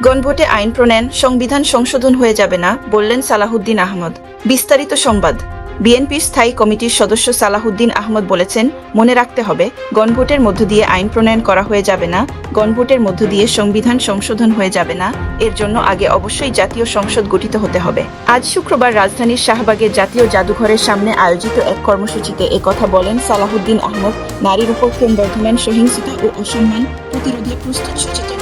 গণভোটে আইন প্রণয়ন, সংবিধান সংশোধন হয়ে যাবে না, বললেন সালাহুদ্দিন আহমদ। বিস্তারিত সংবাদ। বিএনপির স্থায়ী কমিটির সদস্য সালাহুদ্দিন আহমদ বলেছেন, মনে রাখতে হবে, গণভোটের মধ্য দিয়ে আইন প্রণয়ন করা হয়ে যাবে না, গণভোটের মধ্য দিয়ে সংবিধান সংশোধন হয়ে যাবে না, এর জন্য আগে অবশ্যই জাতীয় সংসদ গঠিত হতে হবে। আজ শুক্রবার রাজধানীর শাহবাগের জাতীয় জাদুঘরের সামনে আয়োজিত এক কর্মসূচিতে একথা বলেন সালাহুদ্দিন আহমদ। নারীর উপর ক্রমবর্ধমান সহিংসতা ও অসম্মান প্রতিরোধে প্রস্তুত সচেতন।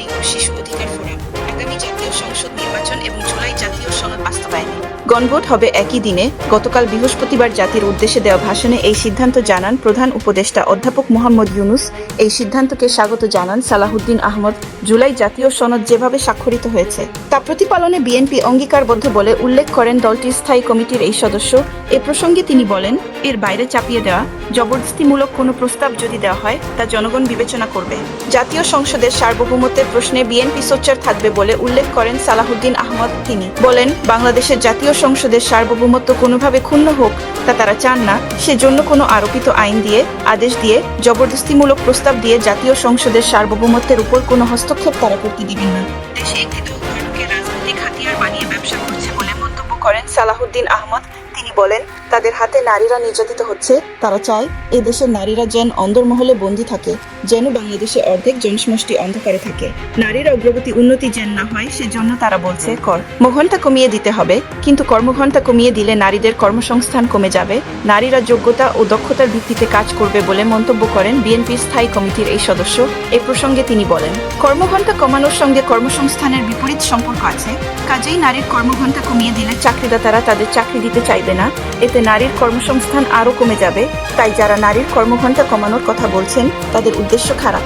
নারী ও শিশু অধিকার ফোরাম। আগামী জাতীয় সংসদ নির্বাচন এবং জুলাই জাতীয় গণভোট হবে একই দিনে। গতকাল বৃহস্পতিবার জাতির উদ্দেশ্যে দেওয়া ভাষণে এই সিদ্ধান্ত জানান প্রধান উপদেষ্টা অধ্যাপক মোহাম্মদ ইউনুস। এই সিদ্ধান্তকে স্বাগত জানান সালাহুদ্দিন আহমদ। জুলাই জাতীয় সনদ যেভাবে স্বাক্ষরিত হয়েছে, তা প্রতিপালনে বিএনপি অঙ্গীকারবদ্ধ বলে উল্লেখ করেন দলটির স্থায়ী কমিটির এই সদস্য। এ প্রসঙ্গে তিনি বলেন, এর বাইরে চাপিয়ে দেওয়া, জবরদস্তিমূলক কোনো প্রস্তাব যদি দেওয়া হয়, তা জনগণ বিবেচনা করবে। জাতীয় সংসদের সার্বভৌমত্বের প্রশ্নে বিএনপি সোচ্চার থাকবে বলে উল্লেখ করেন সালাহুদ্দিন আহমদ। তিনি বলেন, বাংলাদেশের জাতীয় সংসদের সার্বভৌমত্ব কোনোভাবে ক্ষুণ্ণ হোক তা তারা চান না, সেজন্য কোনো আরোপিত আইন দিয়ে, আদেশ দিয়ে, জবরদস্তিমূলক প্রস্তাব দিয়ে জাতীয় সংসদের সার্বভৌমত্বের উপর কোনো হস্তক্ষেপ তারা করতে দিবেন না। দেশে রাজনৈতিক হাতিয়ার বানিয়ে ব্যবসা বলে মন্তব্য করেন সালাহুদ্দিন আহমদ। তিনি বলেন তাদের হাতে নারীরা নির্যাতিত হচ্ছে। তারা চায় এ দেশের নারীরা যেন অন্দরমহলে বন্দী থাকে, যেন বাংলাদেশে অর্ধেক জনসমষ্টি অন্ধকারে থাকে। নারীর অগ্রগতি উন্নতি যেন না হয়, সেজন্য তারা বলছে, কর। ঘণ্টা কমিয়ে দিতে হবে, কিন্তু কর্মঘণ্টা কমিয়ে দিলে নারীদের কর্মসংস্থান কমে যাবে। নারীরা যোগ্যতা ও দক্ষতার ভিত্তিতে কাজ করবে বলে মন্তব্য করেন বিএনপির স্থায়ী কমিটির এই সদস্য। এ প্রসঙ্গে তিনি বলেন, কর্মঘণ্টা কমানোর সঙ্গে কর্মসংস্থানের বিপরীত সম্পর্ক আছে। কাজেই নারীর কর্মঘণ্টা কমিয়ে দিলে চাকরিদাতারা তাদের চাকরি দিতে চাইবে না। এতে নারীর কর্মসংস্থান আরও কমে যাবে, তাই যারা নারীর কর্মঘণ্টা কমানোর কথা বলছেন, তাদের উদ্দেশ্য খারাপ।